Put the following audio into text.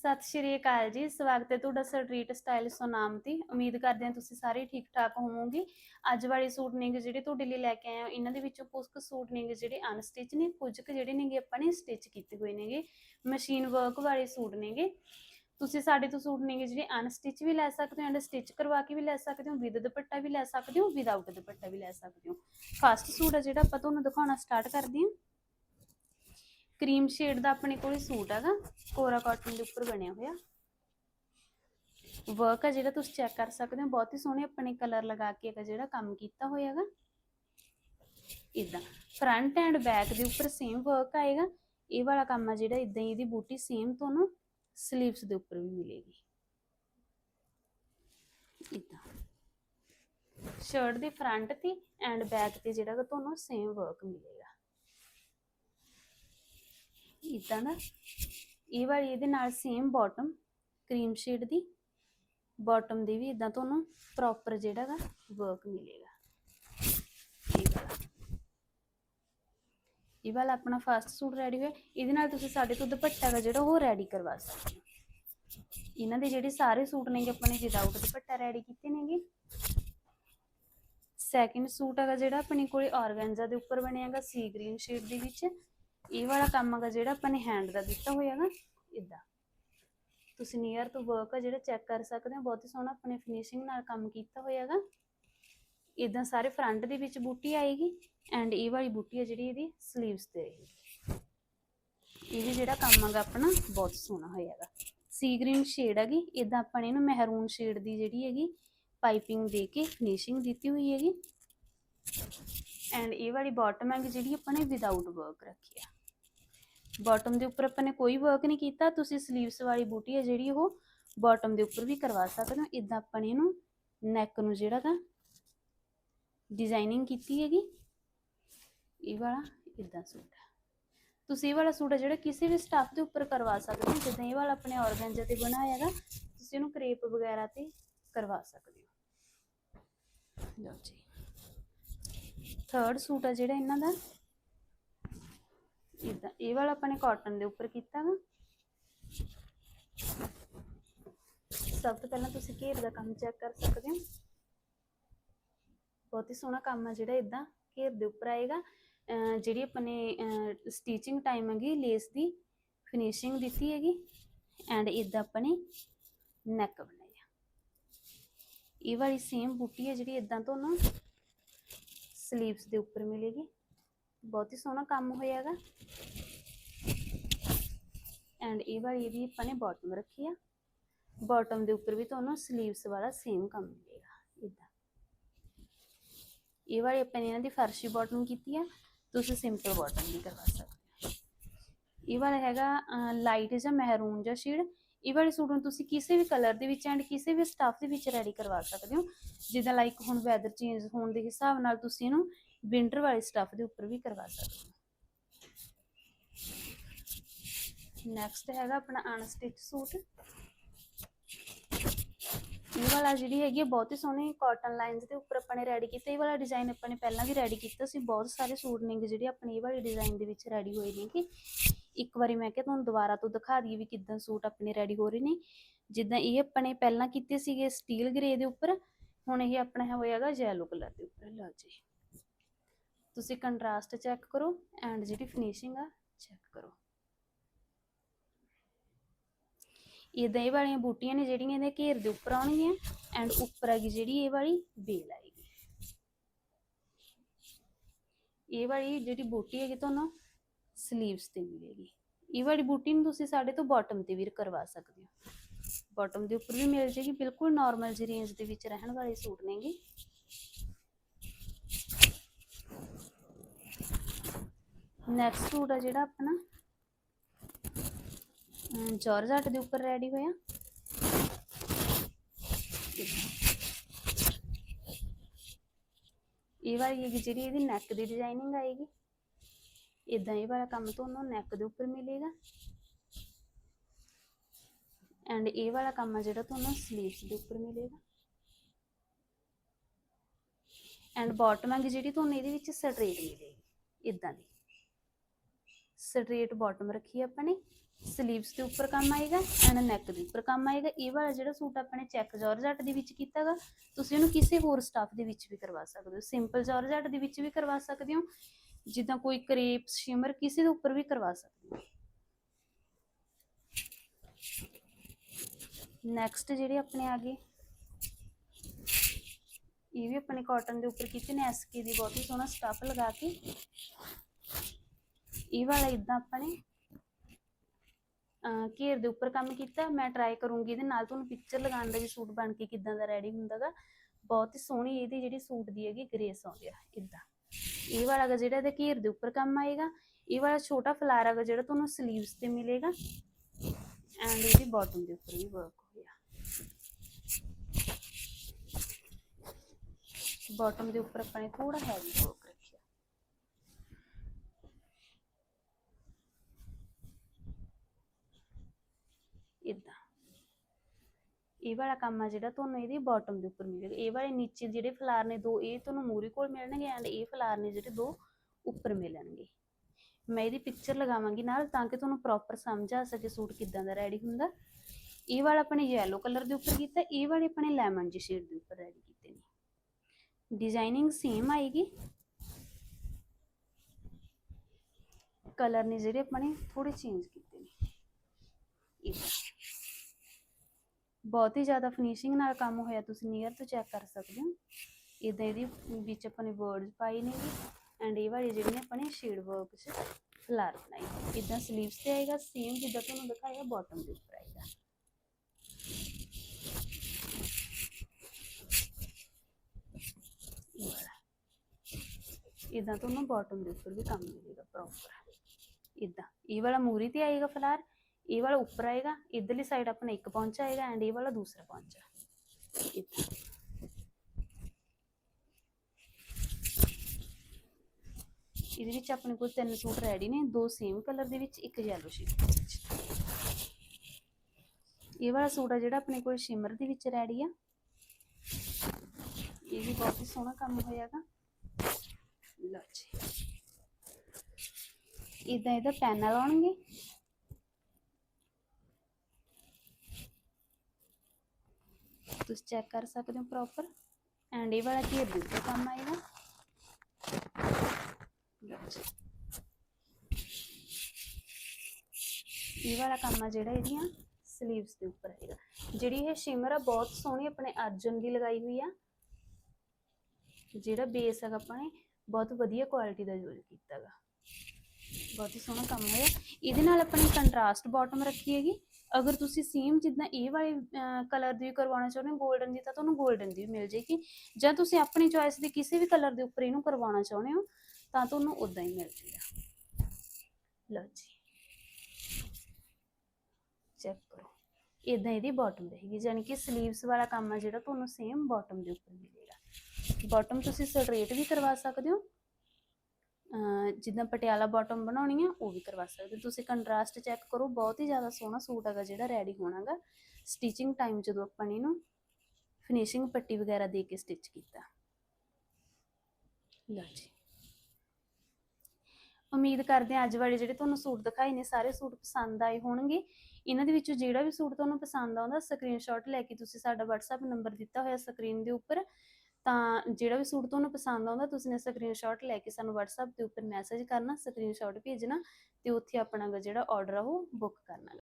ਸਤਿ ਸ਼੍ਰੀ ਅਕਾਲ ਜੀ, ਸਵਾਗਤ ਹੈ ਤੁਹਾਡਾ ਸਟਰੀਟ ਸਟਾਈਲ ਸੁਨਾਮ ਤੇ। ਉਮੀਦ ਕਰਦੇ ਹਾਂ ਤੁਸੀਂ ਸਾਰੇ ਠੀਕ ਠਾਕ ਹੋਵੋਗੇ। ਅੱਜ ਵਾਲੇ ਸੂਟ ਨੇਗੇ ਜਿਹੜੇ ਤੁਹਾਡੇ ਲਈ ਲੈ ਕੇ ਆਏ ਹਾਂ, ਇਹਨਾਂ ਦੇ ਵਿੱਚੋਂ ਕੁਝ ਕੁ ਸੂਟ ਨੇਗੇ ਜਿਹੜੇ ਅਨਸਟਿਚ ਨੇ, ਕੁਝ ਕੁ ਜਿਹੜੇ ਨੇਗੇ ਆਪਾਂ ਨੇ ਸਟਿਚ ਕੀਤੇ ਹੋਏ ਨੇਗੇ। ਮਸ਼ੀਨ ਵਰਕ ਵਾਲੇ ਸੂਟ ਨੇਗੇ। ਤੁਸੀਂ ਸਾਡੇ ਤੋਂ ਸੂਟ ਨੇਗੇ ਜਿਹੜੇ ਅਨਸਟਿਚ ਵੀ ਲੈ ਸਕਦੇ ਹੋ ਐਂਡ ਸਟਿਚ ਕਰਵਾ ਕੇ ਵੀ ਲੈ ਸਕਦੇ ਹੋ ਵਿਦ ਦੁਪੱਟਾ ਵੀ ਲੈ ਸਕਦੇ ਹੋ ਵਿਦਆਊਟ ਦੁਪੱਟਾ ਵੀ ਲੈ ਸਕਦੇ ਹੋ। ਫਸਟ ਸੂਟ ਹੈ ਜਿਹੜਾ ਆਪਾਂ ਤੁਹਾਨੂੰ ਦਿਖਾਉਣਾ ਸਟਾਰਟ ਕਰਦੇ ਹਾਂ। ਕਰੀਮ ਸ਼ੇਡ ਦਾ ਆਪਣੇ ਕੋਲ ਸੂਟ ਹੈਗਾ, ਕੋਰਾ ਕਾਟਨ ਦੇ ਉੱਪਰ ਬਣਿਆ ਹੋਇਆ। ਵਰਕ ਹੈ ਜਿਹੜਾ ਤੁਸੀਂ ਚੈੱਕ ਕਰ ਸਕਦੇ ਹੋ, ਬਹੁਤ ਹੀ ਸੋਹਣੇ ਆਪਣੇ ਕਲਰ ਲਗਾ ਕੇ ਹੈਗਾ ਜਿਹੜਾ ਕੰਮ ਕੀਤਾ ਹੋਇਆ ਹੈਗਾ। ਇਦਾਂ ਫਰੰਟ ਐਂਡ ਬੈਕ ਦੇ ਉੱਪਰ ਸੇਮ ਵਰਕ ਆਏਗਾ, ਇਹ ਵਾਲਾ ਕੰਮ ਆ ਜਿਹੜਾ ਇਦਾਂ ਹੀ ਇਹਦੀ ਬੂਟੀ ਸੇਮ ਤੁਹਾਨੂੰ ਸਲੀਵਸ ਦੇ ਉੱਪਰ ਵੀ ਮਿਲੇਗੀ। ਇਦਾਂ ਸ਼ਰਟ ਦੇ ਫਰੰਟ ਤੇ ਐਂਡ ਬੈਕ ਤੇ ਜਿਹੜਾ ਤੁਹਾਨੂੰ ਸੇਮ ਵਰਕ ਮਿਲੇਗਾ। ਇਦਾਂ ਦਾ ਇਹ ਵਾਲੀ ਇਹਦੇ ਨਾਲ ਸੇਮ ਬਾਟਮ ਕਰੀਮ ਸ਼ੇਡ ਦੀ ਬਾਟਮ ਦੀ ਵੀ ਇਦਾਂ ਤੁਹਾਨੂੰ ਪ੍ਰੋਪਰ ਜਿਹੜਾ ਵਰਕ ਮਿਲੇਗਾ। ਇਹ ਵਾਲਾ। ਆਪਣਾ ਫਸਟ ਸੂਟ ਰੈਡੀ ਹੋਇਆ। ਇਹਦੇ ਨਾਲ ਤੁਸੀਂ ਸਾਡੇ ਤੋਂ ਦੁਪੱਟਾ ਗਾ ਜਿਹੜਾ ਉਹ ਰੈਡੀ ਕਰਵਾ ਸਕਦੇ ਹੋ। ਇਹਨਾਂ ਦੇ ਜਿਹੜੇ ਸਾਰੇ ਸੂਟ ਨੇਗੇ ਆਪਣੇ ਵਿਦਆਊਟ ਦੁਪੱਟਾ ਰੈਡੀ ਕੀਤੇ ਨੇਗੇ। ਸੈਕਿੰਡ ਸੂਟ ਹੈਗਾ ਜਿਹੜਾ ਆਪਣੇ ਕੋਲੇ ਆਰਗੈਂਜ਼ਾ ਦੇ ਉੱਪਰ ਬਣਿਆ ਹੈਗਾ ਸੀ ਗ੍ਰੀਨ ਸ਼ੇਡ ਦੇ ਵਿੱਚ। ਇਹ ਵਾਲਾ ਕੰਮ ਹੈਗਾ ਜਿਹੜਾ ਆਪਾਂ ਨੇ ਹੈਂਡ ਦਾ ਦਿੱਤਾ ਹੋਇਆ ਹੈਗਾ ਇਦਾਂ ਤੁਸੀਂ ਨੀਅਰ ਤੋਂ ਵਰਕ ਆ, ਜਿਹੜਾ ਚੈੱਕ ਕਰ ਸਕਦੇ ਹੋ, ਬਹੁਤ ਹੀ ਸੋਹਣਾ ਆਪਣੇ ਫਿਨਿਸ਼ਿੰਗ ਨਾਲ ਕੰਮ ਕੀਤਾ ਹੋਇਆ ਹੈਗਾ। ਇਦਾਂ ਸਾਰੇ ਫਰੰਟ ਦੇ ਵਿੱਚ ਬੂਟੀ ਆਏਗੀ ਐਂਡ ਇਹ ਵਾਲੀ ਬੂਟੀ ਹੈ ਜਿਹੜੀ ਇਹਦੀ ਸਲੀਵਸ ਤੇ ਰਹੇਗੀ ਇਹ ਵੀ ਜਿਹੜਾ ਕੰਮ ਹੈਗਾ ਆਪਣਾ ਬਹੁਤ ਸੋਹਣਾ ਹੋਇਆ ਹੈਗਾ। ਸੀ ਗ੍ਰੀਨ ਸ਼ੇਡ ਹੈਗੀ ਇਦਾਂ ਆਪਾਂ ਨੇ ਇਹਨੂੰ ਮਹਿਰੂਨ ਸ਼ੇਡ ਦੀ ਜਿਹੜੀ ਹੈਗੀ ਪਾਈਪਿੰਗ ਦੇ ਕੇ ਫਿਨਿਸ਼ਿੰਗ ਦਿੱਤੀ ਹੋਈ ਹੈਗੀ। ਐਂਡ ਇਹ ਵਾਲੀ ਬਾਟਮ ਹੈਗੀ ਜਿਹੜੀ ਆਪਾਂ ਨੇ ਵਿਦਆਊਟ ਵਰਕ ਰੱਖੀ ਆ। ਬਾਟਮ ਦੇ ਉੱਪਰ ਆਪਾਂ ਨੇ ਕੋਈ ਵਰਕ ਨਹੀਂ ਕੀਤਾ, ਤੁਸੀਂ ਸਲੀਵਸ ਵਾਲੀ ਬੂਟੀ ਹੈ ਜਿਹੜੀ ਉਹ ਬਾਟਮ ਦੇ ਉੱਪਰ ਵੀ ਕਰਵਾ ਸਕਦੇ ਹੋ। ਇਦਾਂ ਆਪਾਂ ਨੇ ਇਹਨੂੰ ਨੈਕ ਨੂੰ ਜਿਹੜਾ ਤਾਂ ਡਿਜ਼ਾਈਨਿੰਗ ਕੀਤੀ ਹੈਗੀ, ਇਹ ਵਾਲਾ ਇਦਾਂ ਸੂਟ ਹੈ। ਤੁਸੀਂ ਇਹ ਵਾਲਾ ਸੂਟ ਹੈ ਜਿਹੜਾ ਕਿਸੇ ਵੀ ਸਟਾਫ ਦੇ ਉੱਪਰ ਕਰਵਾ ਸਕਦੇ ਹੋ, ਜਿੱਦਾਂ ਇਹ ਵਾਲਾ ਆਪਣੇ ਆਰਗੈਂਜਾ ਤੇ ਬਣਾਇਆ ਹੈਗਾ, ਤੁਸੀਂ ਇਹਨੂੰ ਕਰੇਪ ਵਗੈਰਾ ਤੇ ਕਰਵਾ ਸਕਦੇ ਹੋ। ਲਓ ਜੀ। ਥਰਡ ਸੂਟ ਹੈ ਜਿਹੜਾ ਇਹਨਾਂ ਦਾ। ਇਦਾਂ ਇਹ ਵਾਲਾ ਆਪਾਂ ਨੇ ਕਾਟਨ ਦੇ ਉੱਪਰ ਕੀਤਾ ਵਾ। ਸਭ ਤੋਂ ਪਹਿਲਾਂ ਤੁਸੀਂ ਘੇਰ ਦਾ ਕੰਮ ਚੈੱਕ ਕਰ ਸਕਦੇ ਹੋ। ਬਹੁਤ ਹੀ ਸੋਹਣਾ ਕੰਮ ਆ ਜਿਹੜਾ ਇਦਾਂ ਘੇਰ ਦੇ ਉੱਪਰ ਆਏਗਾ। ਜਿਹੜੀ ਆਪਾਂ ਨੇ ਸਟਿਚਿੰਗ ਟਾਈਮ ਹੈਗੀ ਲੇਸ ਦੀ ਫਿਨਿਸ਼ਿੰਗ ਦਿੱਤੀ ਹੈਗੀ ਐਂਡ ਇਦਾਂ ਆਪਾਂ ਨੇ ਨੈਕ ਬਣਾਇਆ। ਇਹ ਵਾਲੀ ਸੇਮ ਬੂਟੀ ਹੈ ਜਿਹੜੀ ਇਦਾਂ ਤੁਹਾਨੂੰ ਸਲੀਵਸ ਦੇ ਉੱਪਰ ਮਿਲੇਗੀ। ਬਹੁਤ ਹੀ ਸੋਹਣਾ ਕੰਮ ਹੋਇਆ ਐਂਡ ਇਹ ਵਾਲੀ ਇਹਦੀ ਆਪਾਂ ਨੇ ਬਾਟਮ ਰੱਖੀ ਆ। ਬਾਟਮ ਦੇ ਉੱਪਰ ਵੀ ਤੁਹਾਨੂੰ ਸਲੀਵਸ ਵਾਲਾ ਸੇਮ ਕੰਮ ਮਿਲੇਗਾ ਇਦਾਂ ਇਹ ਵਾਲੀ ਆਪਾਂ ਨੇ ਇਹਨਾਂ ਦੀ ਫਰਸ਼ੀ ਬਾਟਮ ਕੀਤੀ ਆ, ਤੁਸੀਂ ਸਿੰਪਲ ਬਾਟਮ ਵੀ ਕਰਵਾ ਸਕਦੇ ਹੋ। ਇਹ ਵਾਲਾ ਹੈਗਾ ਲਾਈਟ ਜਾਂ ਮਹਿਰੂਨ ਜਾਂ ਸ਼ੇਡ ਇਹ ਵਾਲੇ ਸੂਟ ਨੂੰ ਤੁਸੀਂ ਕਿਸੇ ਵੀ ਕਲਰ ਦੇ ਵਿੱਚ ਐਂਡ ਕਿਸੇ ਵੀ ਸਟਾਫ ਦੇ ਵਿੱਚ ਰੈਡੀ ਕਰਵਾ ਸਕਦੇ ਹੋ। ਜਿੱਦਾਂ ਲਾਈਕ ਹੁਣ ਵੈਦਰ ਚੇਂਜ ਹੋਣ ਦੇ ਹਿਸਾਬ ਨਾਲ ਤੁਸੀਂ ਇਹਨੂੰ ਵਿੰਟਰ ਵਾਲੇ ਸਟਾਫ ਦੇ ਉੱਪਰ ਵੀ ਕਰਵਾ ਸਕਦੇ ਹੋ। ਨੈਕਸਟ ਹੈਗਾ ਆਪਣਾ ਅਨਸਟਿਚ ਸੂਟ ਇਹ ਵਾਲਾ ਜਿਹੜੀ ਹੈਗੀ ਹੈ ਬਹੁਤ ਹੀ ਸੋਹਣੀ ਕਾਟਨ ਲਾਈਨਸ ਦੇ ਉੱਪਰ ਆਪਾਂ ਨੇ ਰੈਡੀ ਕੀਤਾ। ਇਹ ਵਾਲਾ ਡਿਜ਼ਾਈਨ ਆਪਾਂ ਨੇ ਪਹਿਲਾਂ ਵੀ ਰੈਡੀ ਕੀਤਾ ਸੀ। ਬਹੁਤ ਸਾਰੇ ਸੂਟ ਨੇਗੇ ਜਿਹੜੇ ਆਪਣੇ ਇਹ ਵਾਲੇ ਡਿਜ਼ਾਈਨ ਦੇ ਵਿੱਚ ਰੈਡੀ ਹੋਏ ਨੇਗੇ ਇੱਕ ਵਾਰੀ ਮੈਂ ਕਿਹਾ ਤੁਹਾਨੂੰ ਦੁਬਾਰਾ ਤੋਂ ਦਿਖਾ ਦਈਏ ਵੀ ਕਿਦਾਂ ਸੂਟ ਆਪਣੇ ਰੈਡੀ ਹੋ ਰਹੇ ਨੇ। ਜਿੱਦਾਂ ਇਹ ਆਪਣੇ ਪਹਿਲਾਂ ਕੀਤੇ ਸੀਗੇ ਸਟੀਲ ਗ੍ਰੇ ਦੇ ਉੱਪਰ, ਹੁਣ ਇਹ ਆਪਣਾ ਹੋਇਆਗਾ ਯੈਲੋ ਕਲਰ ਦੇ ਉੱਪਰ। ਲਓ ਜੀ। ਤੁਸੀਂ ਕੰਟਰਾਸਟ ਚੈੱਕ ਕਰੋ ਐਂਡ ਜਿਹੜੀ ਫਿਨਿਸ਼ਿੰਗ ਆ ਚੈੱਕ ਕਰੋ। ਇਦਾਂ ਇਹ ਵਾਲੀਆਂ ਬੂਟੀਆਂ ਨੇ ਜਿਹੜੀਆਂ ਇਹਦੇ ਘੇਰ ਦੇ ਉੱਪਰ ਆਉਣਗੀਆਂ ਐਂਡ ਉੱਪਰ ਹੈਗੀ ਜਿਹੜੀ ਇਹ ਵਾਲੀ ਬੇਲ ਆਏਗੀ। ਇਹ ਵਾਲੀ ਜਿਹੜੀ ਬੂਟੀ ਹੈਗੀ ਤੁਹਾਨੂੰ ਸਲੀਵਸ ਤੇ ਮਿਲੇਗੀ ਇਹ ਵਾਲੀ ਬੂਟੀ ਨੂੰ ਤੁਸੀਂ ਸਾਡੇ ਤੋਂ ਬਾਟਮ ਤੇ ਵੀ ਕਰਵਾ ਸਕਦੇ ਹੋ। ਬਾਟਮ ਦੇ ਉੱਪਰ ਵੀ ਮਿਲ ਜੇਗੀ, ਬਿਲਕੁਲ ਨਾਰਮਲ ਜੀ ਰੇਂਜ ਦੇ ਵਿੱਚ ਰਹਿਣ ਵਾਲੇ ਸੂਟ ਨੇਗੇ ਨੈਕਸਟ ਸੂਟ ਆ ਜਿਹੜਾ ਆਪਣਾ ਜਾਰਜਟ ਦੇ ਉੱਪਰ ਰੈਡੀ ਹੋਇਆ। ਇਹ ਵਾਲੀ ਹੈਗੀ ਜਿਹੜੀ ਇਹਦੀ ਨੈਕ ਦੀ ਡਿਜ਼ਾਈਨਿੰਗ ਆਏਗੀ। ਇਦਾਂ ਇਹ ਵਾਲਾ ਕੰਮ ਤੁਹਾਨੂੰ ਨੈਕ ਦੇ ਉੱਪਰ ਮਿਲੇਗਾ। ਐਂਡ ਇਹ ਵਾਲਾ ਕੰਮ ਆ ਜਿਹੜਾ ਤੁਹਾਨੂੰ ਸਲੀਵਸ ਦੇ ਉੱਪਰ ਮਿਲੇਗਾ। ਐਂਡ ਬਾਟਮ ਹੈਗੀ ਜਿਹੜੀ ਤੁਹਾਨੂੰ ਇਹਦੇ ਵਿੱਚ ਸਟ੍ਰੇਟ ਮਿਲੇਗੀ ਇਦਾਂ ਦੀ। ਸਟ੍ਰੇਟ ਬਾਟਮ ਰੱਖੀ ਆਪਾਂ ਨੇ ਸਲੀਵਸ ਦੇ ਉੱਪਰ ਕੰਮ ਆਏਗਾ ਐਂਡ ਨੈਕ ਦੇ ਉੱਪਰ ਕੰਮ ਆਏਗਾ। ਇਹ ਵਾਲਾ ਜਿਹੜਾ ਸੂਟ ਆਪਣੇ ਚੈੱਕ ਜਾਰਜਟ ਦੇ ਵਿੱਚ ਕੀਤਾਗਾ, ਤੁਸੀਂ ਇਹਨੂੰ ਕਿਸੇ ਹੋਰ ਸਟਾਫ ਦੇ ਵਿੱਚ ਵੀ ਕਰਵਾ ਸਕਦੇ ਹੋ। ਸਿੰਪਲ ਜਾਰਜਟ ਦੇ ਵਿੱਚ ਵੀ ਕਰਵਾ ਸਕਦੇ ਹੋ। ਜਿੱਦਾਂ ਕੋਈ ਕਰੇਪ, ਸ਼ਿਮਰ ਕਿਸੇ ਦੇ ਉੱਪਰ ਵੀ ਕਰਵਾ ਸਕਦੇ ਹੋ। ਨੈਕਸਟ ਜਿਹੜੇ ਆਪਣੇ ਆ ਗਏ ਇਹ ਵੀ ਆਪਣੇ ਕਾਟਨ ਦੇ ਉੱਪਰ ਕੀਤੇ ਨੇ ਐਸਕੇ ਦੀ ਬਹੁਤ ਹੀ ਸੋਹਣਾ ਸਟੱਫ ਲਗਾ ਕੇ। ਇਹ ਵਾਲਾ ਇਦਾਂ ਆਪਾਂ ਨੇ ਘੇਰ ਦੇ ਉੱਪਰ ਕੰਮ ਕੀਤਾ। ਮੈਂ ਟਰਾਈ ਕਰੂੰਗੀ ਇਹਦੇ ਨਾਲ, ਤੁਹਾਨੂੰ ਪਿਕਚਰ ਲਗਾਉਣ ਦਾ ਵੀ ਸੂਟ ਬਣ ਕੇ ਕਿਦਾਂ ਦਾ ਰੈਡੀ ਹੁੰਦਾਗਾ ਬਹੁਤ ਹੀ ਸੋਹਣੀ ਇਹਦੀ ਜਿਹੜੀ ਸੂਟ ਦੀ ਹੈਗੀ ਗ੍ਰੇਸ ਆਉਂਦੀ ਆ ਇਦਾਂ ਇਹ ਵਾਲਾ ਗਾ ਜਿਹੜਾ ਇਹਦੇ ਘੇਰ ਦੇ ਉੱਪਰ ਕੰਮ ਆਏਗਾ, ਇਹ ਵਾਲਾ ਛੋਟਾ ਫਲਾਰ ਹੈਗਾ ਜਿਹੜਾ ਤੁਹਾਨੂੰ ਸਲੀਵਸ ਤੇ ਮਿਲੇਗਾ ਐਂਡ ਇਹਦੀ ਬਾਟਮ ਦੇ ਉੱਪਰ ਵੀ ਵਰਕ ਹੋਇਆ ਬਾਟਮ ਦੇ ਉੱਪਰ ਆਪਾਂ ਨੇ ਥੋੜਾ ਹੈਵੀ ਵਰਕ ਰੱਖਿਆ ਇਦਾਂ ਇਹ ਵਾਲਾ ਕੰਮ ਆ ਜਿਹੜਾ ਤੁਹਾਨੂੰ ਇਹਦੀ ਬਾਟਮ ਦੇ ਉੱਪਰ ਮਿਲੇਗਾ। ਇਹ ਵਾਲੇ ਨੀਚੇ ਜਿਹੜੇ ਫਲਾਰ ਨੇ ਦੋ, ਇਹ ਤੁਹਾਨੂੰ ਮੂਰੀ ਕੋਲ ਮਿਲਣਗੇ ਐਂਡ ਇਹ ਫਲਾਰ ਨੇ ਜਿਹੜੇ ਦੋ ਉੱਪਰ ਮਿਲਣਗੇ। ਮੈਂ ਇਹਦੀ ਪਿਕਚਰ ਲਗਾਵਾਂਗੀ ਨਾਲ ਤਾਂ ਕਿ ਤੁਹਾਨੂੰ ਪ੍ਰੋਪਰ ਸਮਝ ਆ ਸਕੇ ਸੂਟ ਕਿਦਾਂ ਦਾ ਰੈਡੀ ਹੁੰਦਾ। ਇਹ ਵਾਲਾ ਆਪਣੇ ਯੈਲੋ ਕਲਰ ਦੇ ਉੱਪਰ ਕੀਤਾ, ਇਹ ਵਾਲੇ ਆਪਣੇ ਲੈਮਨ ਜੀ ਸ਼ੇਡ ਦੇ ਉੱਪਰ ਰੈਡੀ ਕੀਤੇ ਨੇ। ਡਿਜ਼ਾਈਨਿੰਗ ਸੇਮ ਆਏਗੀ। ਕਲਰ ਨੇ ਜਿਹੜੇ ਆਪਣੇ ਥੋੜੇ ਚੇਂਜ ਕੀਤੇ ਨੇ। ਏਦਾਂ। ਬਹੁਤ ਹੀ ਜ਼ਿਆਦਾ ਫਿਨਿਸ਼ਿੰਗ ਨਾਲ ਕੰਮ ਹੋਇਆ, ਤੁਸੀਂ ਨੀਅਰ ਤੋਂ ਚੈੱਕ ਕਰ ਸਕਦੇ ਹੋ। ਇਦਾਂ ਇਹਦੀ ਵਿੱਚ ਆਪਾਂ ਨੇ ਵਰਡਸ ਪਾਈ ਨੇ ਐਂਡ ਇਹ ਵਾਲੀ ਜਿਹੜੀ ਨੇ ਆਪਾਂ ਨੇ ਸ਼ੇਡ ਵਰਕ 'ਚ ਫਲਾਰ ਬਣਾਈ ਇਦਾਂ ਸਲੀਵਸ ਤੇ ਆਏਗਾ ਸੇਮ ਜਿੱਦਾਂ ਤੁਹਾਨੂੰ ਦਿਖਾਇਆ ਬਾਟਮ ਦੇ ਉੱਪਰ ਆਏਗਾ। ਇਦਾਂ ਤੁਹਾਨੂੰ ਬਾਟਮ ਦੇ ਉੱਪਰ ਵੀ ਕੰਮ ਮਿਲੇਗਾ ਪ੍ਰੋਪਰ ਇਦਾਂ ਇਹ ਵਾਲਾ ਮੂਰੀ ਤੇ ਆਏਗਾ ਫਲਾਰ ਇਹ ਵਾਲਾ ਉੱਪਰ ਆਏਗਾ, ਇਧਰਲੀ ਸਾਈਡ ਆਪਣਾ ਇੱਕ ਪੌਂਚਾ ਆਏਗਾ ਐਂਡ ਇਹ ਵਾਲਾ ਦੂਸਰਾ ਪੌਂਚਾ ਇਦਾਂ ਇਹਦੇ ਵਿੱਚ ਆਪਣੇ ਕੋਲ ਤਿੰਨ ਸੂਟ ਰੈਡੀ ਨੇ, ਦੋ ਸੇਮ ਕਲਰ ਦੇ ਵਿੱਚ, ਇੱਕ ਯੈਲੋ ਸ਼ੇਡ ਦੇ ਵਿੱਚ। ਇਹ ਵਾਲਾ ਸੂਟ ਆ ਜਿਹੜਾ ਆਪਣੇ ਕੋਲ ਸ਼ਿਮਰ ਦੇ ਵਿੱਚ ਰੈਡੀ ਆ। ਇਹ ਵੀ ਬਹੁਤ ਹੀ ਸੋਹਣਾ ਕੰਮ ਹੋਇਆਗਾ। ਲਓ ਜੀ। ਇਦਾਂ ਇਹਦਾ ਪੈਨਲ ਆਉਣਗੇ। ਤੁਸੀਂ ਚੈੱਕ ਕਰ ਸਕਦੇ ਹੋ ਪ੍ਰੋਪਰ ਐਂਡ ਇਹ ਵਾਲਾ ਘੇਰ ਦੇ ਉੱਤੇ ਕੰਮ ਆਏਗਾ ਲਓ ਜੀ। ਇਹ ਵਾਲਾ ਕੰਮ ਆ ਜਿਹੜਾ ਇਹਦੀਆਂ ਸਲੀਵਸ ਦੇ ਉੱਪਰ ਆਏਗਾ ਜਿਹੜੀ ਇਹ ਸ਼ਿਮਰ ਆ ਬਹੁਤ ਸੋਹਣੀ ਆਪਣੇ ਅਰਜਨ ਦੀ ਲਗਾਈ ਹੋਈ ਆ ਜਿਹੜਾ ਬੇਸ ਹੈਗਾ ਆਪਾਂ ਨੇ ਬਹੁਤ ਵਧੀਆ ਕੁਆਲਿਟੀ ਦਾ ਯੂਜ਼ ਕੀਤਾ ਹੈਗਾ ਬਹੁਤ ਹੀ ਸੋਹਣਾ ਕੰਮ ਹੋਇਆ ਇਹਦੇ ਨਾਲ ਆਪਣੀ ਕੰਟਰਾਸਟ ਬਾਟਮ ਰੱਖੀ ਹੈਗੀ ਅਗਰ ਤੁਸੀਂ ਸੇਮ ਜਿੱਦਾਂ ਇਹ ਵਾਲੇ ਕਲਰ ਦੀ ਕਰਵਾਉਣਾ ਚਾਹੁੰਦੇ ਹੋ 골ਡਨ ਦੀ, ਤਾਂ ਤੁਹਾਨੂੰ 골ਡਨ ਦੀ ਵੀ ਮਿਲ ਜੇਗੀ ਜਾਂ ਤੁਸੀਂ ਆਪਣੀ ਚੋਇਸ ਦੇ ਕਿਸੇ ਵੀ ਕਲਰ ਦੇ ਉੱਪਰ ਇਹਨੂੰ ਕਰਵਾਉਣਾ ਚਾਹੁੰਦੇ ਹੋ, ਤਾਂ ਤੁਹਾਨੂੰ ਉਦਾਂ ਹੀ ਮਿਲ ਜੇਗਾ ਲਓ ਜੀ। ਚੈੱਕ ਕਰੋ। ਇਦਾਂ ਇਹਦੀ ਬਾਟਮ ਰਹੇਗੀ ਯਾਨੀ ਕਿ ਸਲੀਵਸ ਵਾਲਾ ਕੰਮ ਆ ਜਿਹੜਾ ਤੁਹਾਨੂੰ ਸੇਮ ਬਾਟਮ ਦੇ ਉੱਪਰ ਮਿਲੇਗਾ। ਬਾਟਮ ਤੁਸੀਂ ਸਟ੍ਰੇਟ ਵੀ ਕਰਵਾ ਸਕਦੇ ਹੋ ਜਿੱਦਾਂ ਪਟਿਆਲਾ ਬਾਟਮ ਬਣਾਉਣੀ ਆ, ਉਹ ਵੀ ਕਰਵਾ ਸਕਦੇ ਤੁਸੀਂ ਕੰਟਰਾਸਟ ਚੈੱਕ ਕਰੋ, ਬਹੁਤ ਹੀ ਜ਼ਿਆਦਾ ਸੋਹਣਾ ਸੂਟ ਹੈਗਾ ਜਿਹੜਾ ਰੈਡੀ ਹੋਣਾਗਾ ਸਟਿਚਿੰਗ ਟਾਈਮ ਜਦੋਂ ਆਪਾਂ ਨੇ ਇਹਨੂੰ ਫਿਨਿਸ਼ਿੰਗ ਪੱਟੀ ਵਗੈਰਾ ਦੇ ਕੇ ਸਟਿਚ ਕੀਤਾ। ਲਓ ਜੀ। ਉਮੀਦ ਕਰਦੇ ਹਾਂ ਅੱਜ ਵਾਲੇ ਜਿਹੜੇ ਤੁਹਾਨੂੰ ਸੂਟ ਦਿਖਾਏ ਨੇ, ਸਾਰੇ ਸੂਟ ਪਸੰਦ ਆਏ ਹੋਣਗੇ। ਇਹਨਾਂ ਦੇ ਵਿੱਚੋਂ ਜਿਹੜਾ ਵੀ ਸੂਟ ਤੁਹਾਨੂੰ ਪਸੰਦ ਆਉਂਦਾ ਸਕਰੀਨਸ਼ਾਟ ਲੈ ਕੇ ਤੁਸੀਂ ਸਾਡਾ WhatsApp ਨੰਬਰ ਦਿੱਤਾ ਹੋਇਆ ਸਕਰੀਨ ਦੇ ਉੱਪਰ। ਤਾਂ ਜਿਹੜਾ ਵੀ ਸੂਟ ਤੁਹਾਨੂੰ ਪਸੰਦ ਆਉਂਦਾ, ਤੁਸੀਂ ਨੇ ਸਕਰੀਨਸ਼ਾਟ ਲੈ ਕੇ ਸਾਨੂੰ WhatsApp ਦੇ ਉੱਪਰ ਮੈਸੇਜ ਕਰਨਾ ਸਕਰੀਨਸ਼ਾਟ ਭੇਜਣਾ ਤੇ ਉੱਥੇ ਆਪਣਾ ਗਾ ਜਿਹੜਾ ਆਰਡਰ ਆ ਉਹ ਬੁੱਕ ਕਰਨਾ ਗਾ।